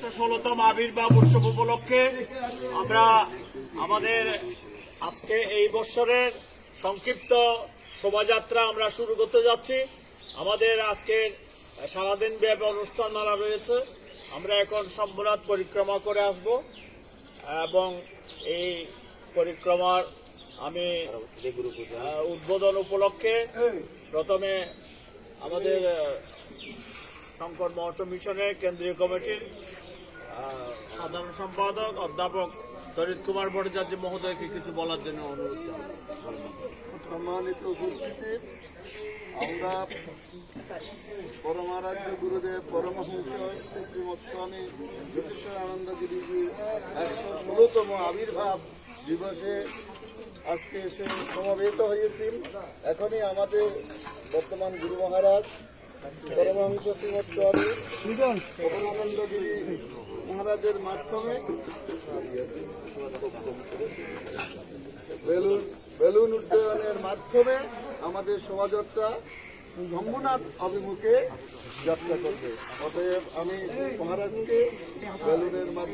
ষোলতম আবির্ভাব উৎসব উপলক্ষে আমরা আমাদের আজকে এই বছরের সংক্ষিপ্ত শোভাযাত্রা আমরা শুরু করতে যাচ্ছি। আমাদের আজকের সারাদিন ব্যাপী অনুষ্ঠান মালা রয়েছে। আমরা এখন সম্রাট পরিক্রমা করে আসব এবং এই পরিক্রমার আমি উদ্বোধন উপলক্ষে প্রথমে আমাদের শঙ্কর মহর্ষ মিশনের কেন্দ্রীয় কমিটির সাধারণ সম্পাদক, অধ্যাপক দরিত কুমার ভট্টাচার্য মহোদয়কে কিছু বলার জন্য অনুরোধ সম্মানিত উপস্থিতি, আমরা পরমারাধ্য গুরুদেব পরমহংস শ্রী শ্রীমৎ স্বামী জ্যোতিষর আনন্দগিরিজি একশো ষোলোতম আবির্ভাব দিবসে আজকে এসে সমবেত হয়েছি এখনই আমাদের বর্তমান গুরু মহারাজ, পরমহংস শ্রীমৎ স্বামী পরমানন্দগিরি মহারাজের মাধ্যমে বেলুন বেলুন উড্ডয়নের মাধ্যমে আমাদের শোভাযাত্রা ধম্বনাথ অভিমুখে যাত্রা করবে। অতএব আমি মহারাজকে বেলুনের মাধ্যমে